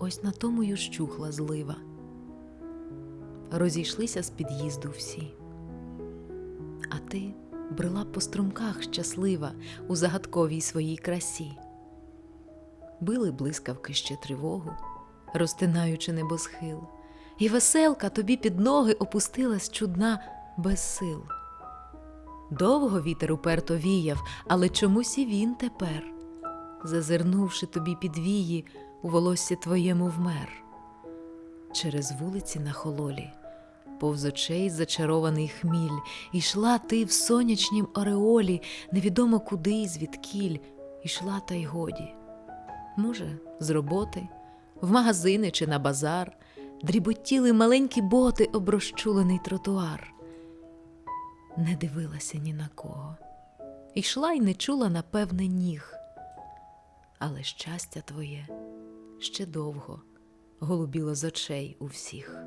ось на тому й ущухла злива. Розійшлися з під'їзду всі. А ти брела по струмках щаслива у загадковій своїй красі. Били блискавки ще тривогу, розтинаючи небосхил, і веселка тобі під ноги опустилась чудна без сил. Довго вітер уперто віяв, але чомусь і він тепер, зазирнувши тобі під вії, у волоссі твоєму вмер. Через вулиці на хололі, повз очей зачарований хміль, ішла ти в сонячнім ореолі, невідомо куди й звідкіль, ішла та й годі. Може, з роботи, в магазини чи на базар, дріботіли маленькі боти об розчулений тротуар. Не дивилася ні на кого, ішла й не чула, напевне, ніг. Але щастя твоє ще довго голубіло з очей у всіх.